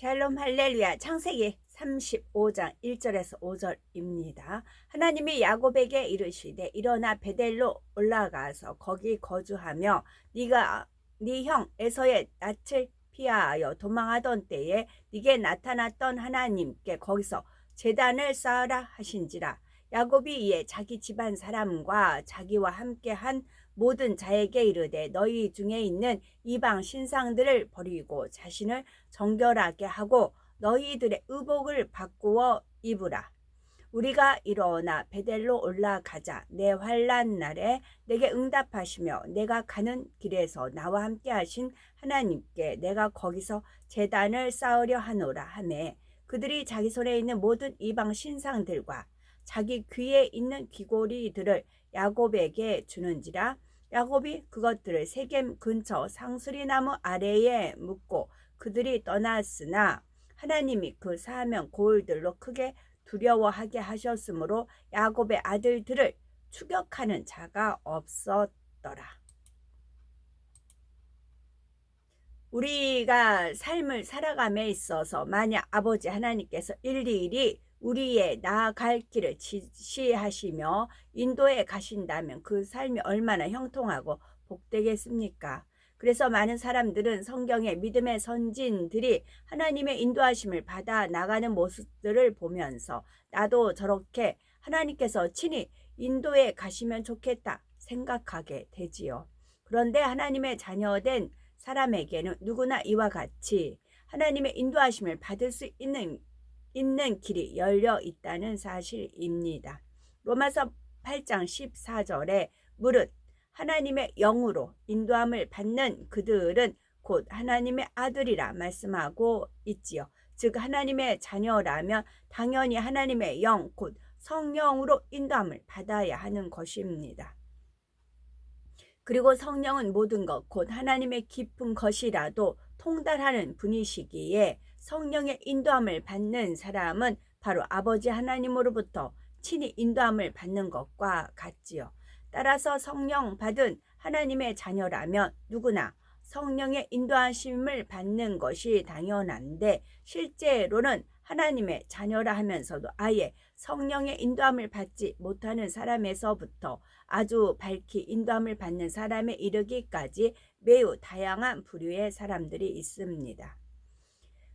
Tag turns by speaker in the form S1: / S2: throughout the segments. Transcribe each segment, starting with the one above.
S1: 샬롬 할렐루야 창세기 35장 1절에서 5절입니다. 하나님이 야곱에게 이르시되 일어나 베델로 올라가서 거기 거주하며 네가 네 형 에서의 낯을 피하여 도망하던 때에 네게 나타났던 하나님께 거기서 제단을 쌓으라 하신지라 야곱이 이에 자기 집안 사람과 자기와 함께 한 모든 자에게 이르되 너희 중에 있는 이방 신상들을 버리고 자신을 정결하게 하고 너희들의 의복을 바꾸어 입으라. 우리가 일어나 베델로 올라가자 내 환란 날에 내게 응답하시며 내가 가는 길에서 나와 함께 하신 하나님께 내가 거기서 제단을 쌓으려 하노라 하매 그들이 자기 손에 있는 모든 이방 신상들과 자기 귀에 있는 귀고리들을 야곱에게 주는지라 야곱이 그것들을 세겜 근처 상수리 나무 아래에 묻고 그들이 떠났으나 하나님이 그 사명 고을들로 크게 두려워하게 하셨으므로 야곱의 아들들을 추격하는 자가 없었더라. 우리가 삶을 살아감에 있어서 만약 아버지 하나님께서 일일이 우리의 나아갈 길을 지시하시며 인도에 가신다면 그 삶이 얼마나 형통하고 복되겠습니까? 그래서 많은 사람들은 성경의 믿음의 선진들이 하나님의 인도하심을 받아 나가는 모습들을 보면서 나도 저렇게 하나님께서 친히 인도에 가시면 좋겠다 생각하게 되지요. 그런데 하나님의 자녀된 사람에게는 누구나 이와 같이 하나님의 인도하심을 받을 수 있는 있는 길이 열려 있다는 사실입니다. 로마서 8장 14절에 무릇 하나님의 영으로 인도함을 받는 그들은 곧 하나님의 아들이라 말씀하고 있지요. 즉 하나님의 자녀라면 당연히 하나님의 영, 곧 성령으로 인도함을 받아야 하는 것입니다. 그리고 성령은 모든 것, 곧 하나님의 깊은 것이라도 통달하는 분이시기에 성령의 인도함을 받는 사람은 바로 아버지 하나님으로부터 친히 인도함을 받는 것과 같지요. 따라서 성령 받은 하나님의 자녀라면 누구나 성령의 인도하심을 받는 것이 당연한데 실제로는 하나님의 자녀라 하면서도 아예 성령의 인도함을 받지 못하는 사람에서부터 아주 밝히 인도함을 받는 사람에 이르기까지 매우 다양한 부류의 사람들이 있습니다.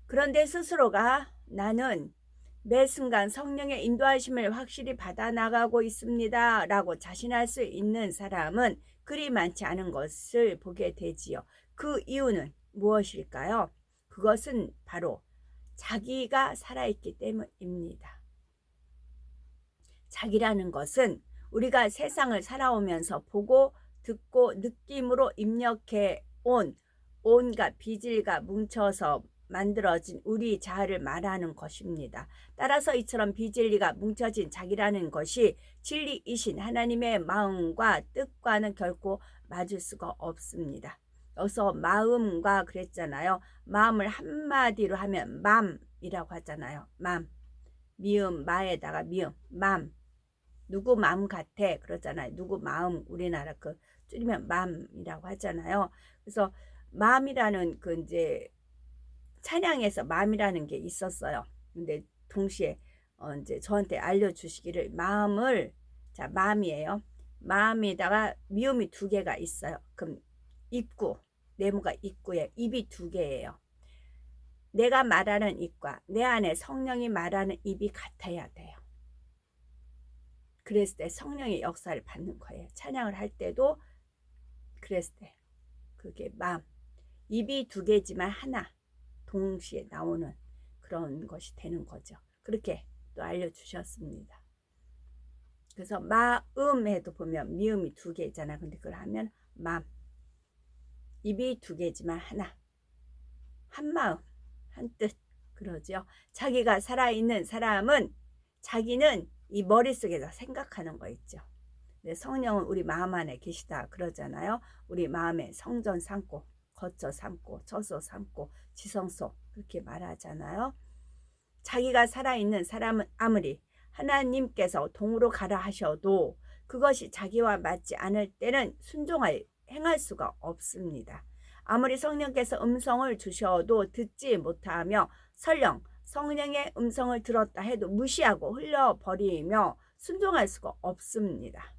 S1: 그런데 스스로가 나는 매 순간 성령의 인도하심을 확실히 받아 나가고 있습니다. 라고 자신할 수 있는 사람은 그리 많지 않은 것을 보게 되지요. 그 이유는 무엇일까요? 그것은 바로 자기가 살아있기 때문입니다. 자기라는 것은 우리가 세상을 살아오면서 보고 듣고 느낌으로 입력해 온 온갖 비질과 뭉쳐서 만들어진 우리 자아를 말하는 것입니다. 따라서 이처럼 비진리가 뭉쳐진 자기라는 것이 진리이신 하나님의 마음과 뜻과는 결코 맞을 수가 없습니다. 여기서 마음과 그랬잖아요. 마음을 한마디로 하면 맘이라고 하잖아요. 맘. 미음, 마에다가 미음, 맘. 누구 마음 같아 그러잖아요. 누구 마음 우리나라 그 줄이면 맘이라고 하잖아요. 그래서 마음이라는 그 이제 찬양에서 마음이라는 게 있었어요. 근데 동시에 어 이제 저한테 알려주시기를 마음을 자 마음이에요. 마음에다가 미음이 두 개가 있어요. 그럼 입구 네모가 입구에 입이 두 개예요. 내가 말하는 입과 내 안에 성령이 말하는 입이 같아야 돼요. 그랬을 때 성령의 역사를 받는 거예요. 찬양을 할 때도 그랬을 때 그게 마음 입이 두 개지만 하나 동시에 나오는 그런 것이 되는 거죠. 그렇게 또 알려주셨습니다. 그래서 마음에도 보면 미음이 두 개잖아. 근데 그걸 하면 맘. 입이 두 개지만 하나. 한 마음, 한 뜻. 그러죠. 자기가 살아있는 사람은 자기는 이 머릿속에서 생각하는 거 있죠. 성령은 우리 마음 안에 계시다 그러잖아요. 우리 마음에 성전 삼고 거쳐 삼고 저서 삼고 지성소 그렇게 말하잖아요. 자기가 살아있는 사람은 아무리 하나님께서 동으로 가라 하셔도 그것이 자기와 맞지 않을 때는 순종할 행할 수가 없습니다. 아무리 성령께서 음성을 주셔도 듣지 못하며 설령 성령의 음성을 들었다 해도 무시하고 흘려버리며 순종할 수가 없습니다.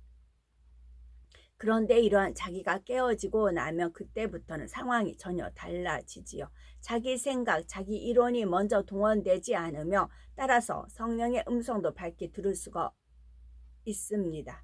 S1: 그런데 이러한 자기가 깨어지고 나면 그때부터는 상황이 전혀 달라지지요. 자기 생각, 자기 이론이 먼저 동원되지 않으며 따라서 성령의 음성도 밝게 들을 수가 있습니다.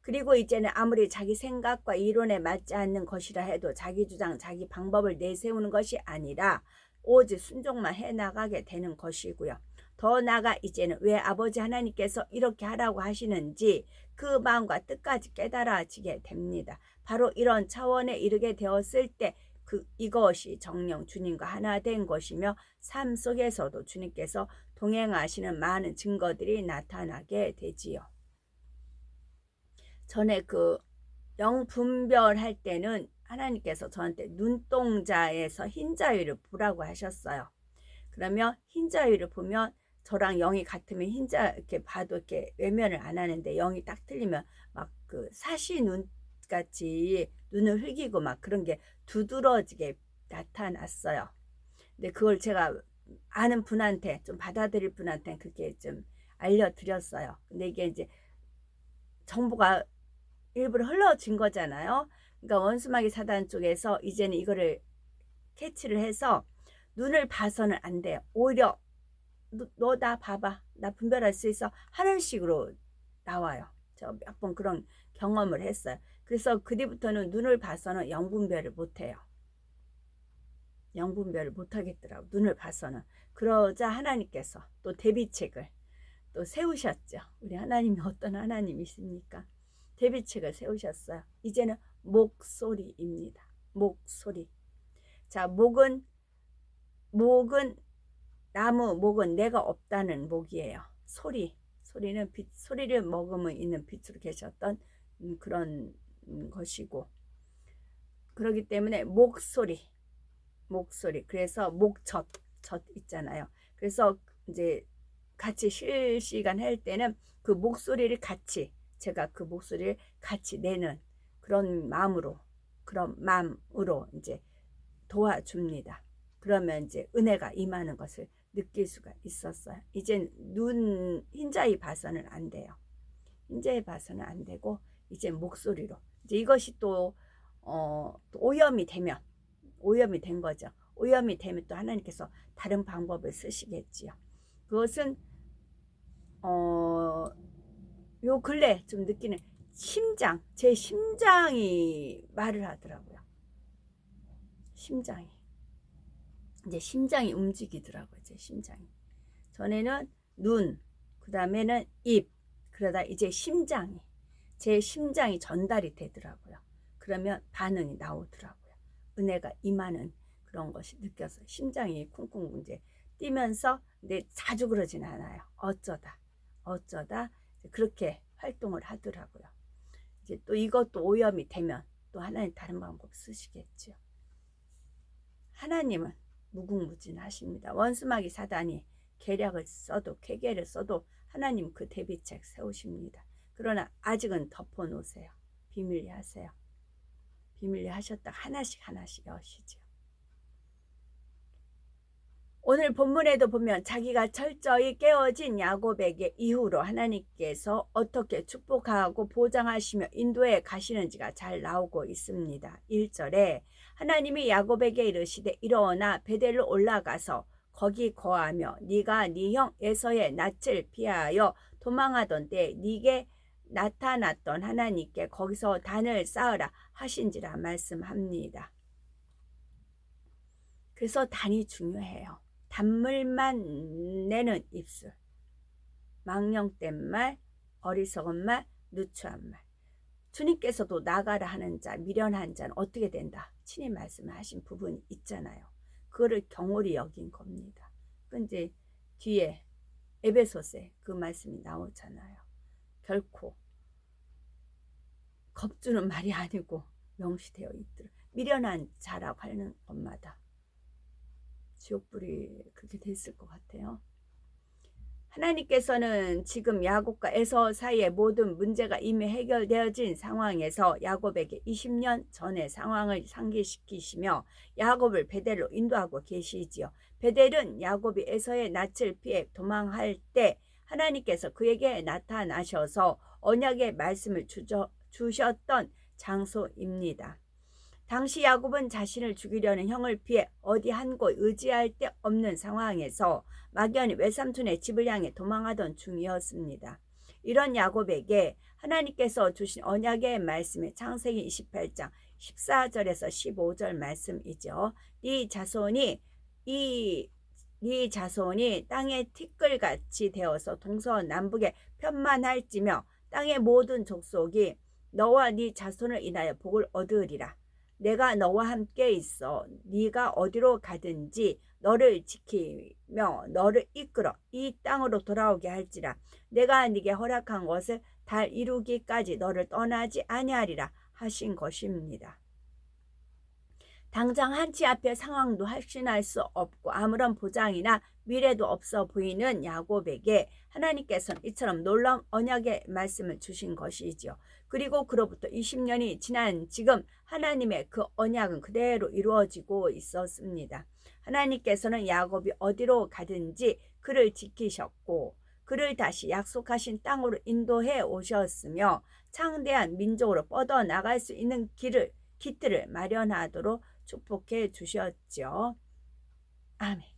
S1: 그리고 이제는 아무리 자기 생각과 이론에 맞지 않는 것이라 해도 자기 주장, 자기 방법을 내세우는 것이 아니라 오직 순종만 해 나가게 되는 것이고요. 더 나아가 이제는 왜 아버지 하나님께서 이렇게 하라고 하시는지 그 마음과 뜻까지 깨달아지게 됩니다. 바로 이런 차원에 이르게 되었을 때 그 이것이 정령 주님과 하나 된 것이며 삶 속에서도 주님께서 동행하시는 많은 증거들이 나타나게 되지요. 전에 그 영 분별할 때는 하나님께서 저한테 눈동자에서 흰자위를 보라고 하셨어요. 그러면 흰자위를 보면 저랑 영이 같으면 흰자 이렇게 봐도 이렇게 외면을 안 하는데 영이 딱 틀리면 막 그 사시 눈 같이 눈을 흘기고 막 그런 게 두드러지게 나타났어요. 근데 그걸 제가 아는 분한테 좀 받아들일 분한테 그렇게 좀 알려드렸어요. 근데 이게 이제 정보가 일부러 흘러진 거잖아요. 그러니까 원수마귀 사단 쪽에서 이제는 이거를 캐치를 해서 눈을 봐서는 안 돼요. 오히려 너 나 봐봐. 나 분별할 수 있어. 하는 식으로 나와요. 저 몇 번 그런 경험을 했어요. 그래서 그 뒤부터는 눈을 봐서는 영분별을 못해요. 영분별을 못하겠더라고. 눈을 봐서는. 그러자 하나님께서 또 대비책을 또 세우셨죠. 우리 하나님이 어떤 하나님이십니까? 대비책을 세우셨어요. 이제는 목소리입니다. 목소리. 자, 목은 목은 나무 목은 내가 없다는 목이에요. 소리. 소리는 빛, 소리를 먹으면 있는 빛으로 계셨던 음, 그런 음, 것이고 그러기 때문에 목소리 목소리 그래서 목젖 젖 있잖아요. 그래서 이제 같이 실시간 할 때는 그 목소리를 같이 제가 그 목소리를 같이 내는 그런 마음으로 그런 마음으로 이제 도와줍니다. 그러면 이제 은혜가 임하는 것을 느낄 수가 있었어요. 이제 눈 흰자위 봐서는 안 돼요. 흰자위 봐서는 안 되고 이제 목소리로 이제 이것이 또, 어, 또 오염이 되면 오염이 된 거죠. 오염이 되면 또 하나님께서 다른 방법을 쓰시겠지요. 그것은 어, 요 근래 좀 느끼는 심장, 제 심장이 말을 하더라고요. 심장이. 이제 심장이 움직이더라고요. 제 심장이. 전에는 눈, 그 다음에는 입, 그러다 이제 심장이, 제 심장이 전달이 되더라고요. 그러면 반응이 나오더라고요. 은혜가 임하는 그런 것이 느껴서 심장이 쿵쿵 이제 뛰면서 근데 자주 그러진 않아요. 어쩌다, 어쩌다 그렇게 활동을 하더라고요. 이제 또 이것도 오염이 되면 또 하나님 다른 방법 쓰시겠죠. 하나님은 무궁무진하십니다. 원수마귀 사단이 계략을 써도 계계를 써도 하나님 그 대비책 세우십니다. 그러나 아직은 덮어놓으세요. 비밀리 하세요. 비밀리 하셨다 하나씩 하나씩 여시죠. 오늘 본문에도 보면 자기가 철저히 깨어진 야곱에게 이후로 하나님께서 어떻게 축복하고 보장하시며 인도에 가시는지가 잘 나오고 있습니다. 1절에 하나님이 야곱에게 이르시되 일어나 베델로 올라가서 거기 거하며 네가 네 형 에서의 낯을 피하여 도망하던 때 네게 나타났던 하나님께 거기서 단을 쌓으라 하신지라 말씀합니다. 그래서 단이 중요해요. 단물만 내는 입술. 망령된 말, 어리석은 말, 누추한 말. 주님께서도 나가라 하는 자, 미련한 자는 어떻게 된다. 친히 말씀하신 부분이 있잖아요. 그거를 경홀히 여긴 겁니다. 근데 뒤에 에베소세 그 말씀이 나오잖아요. 결코 겁주는 말이 아니고 명시되어 있더라. 미련한 자라고 하는 것마다 지옥불이 그렇게 됐을 것 같아요. 하나님께서는 지금 야곱과 에서 사이의 모든 문제가 이미 해결되어진 상황에서 야곱에게 20년 전의 상황을 상기시키시며 야곱을 베델로 인도하고 계시지요. 베델은 야곱이 에서의 낯을 피해 도망할 때 하나님께서 그에게 나타나셔서 언약의 말씀을 주저, 주셨던 장소입니다. 당시 야곱은 자신을 죽이려는 형을 피해 어디 한 곳 의지할 데 없는 상황에서 막연히 외삼촌의 집을 향해 도망하던 중이었습니다. 이런 야곱에게 하나님께서 주신 언약의 말씀이 창세기 28장 14절에서 15절 말씀이죠. 네 자손이 이 네 자손이 땅의 티끌같이 되어서 동서남북에 편만할지며 땅의 모든 족속이 너와 네 자손을 인하여 복을 얻으리라. 내가 너와 함께 있어 네가 어디로 가든지 너를 지키며 너를 이끌어 이 땅으로 돌아오게 할지라 내가 네게 허락한 것을 달 이루기까지 너를 떠나지 아니하리라 하신 것입니다. 당장 한치 앞의 상황도 확신할 수 없고 아무런 보장이나 미래도 없어 보이는 야곱에게 하나님께서는 이처럼 놀라운 언약의 말씀을 주신 것이지요. 그리고 그로부터 20년이 지난 지금 하나님의 그 언약은 그대로 이루어지고 있었습니다. 하나님께서는 야곱이 어디로 가든지 그를 지키셨고 그를 다시 약속하신 땅으로 인도해 오셨으며 창대한 민족으로 뻗어 나갈 수 있는 길을 기틀을 마련하도록 축복해 주셨죠. 아멘.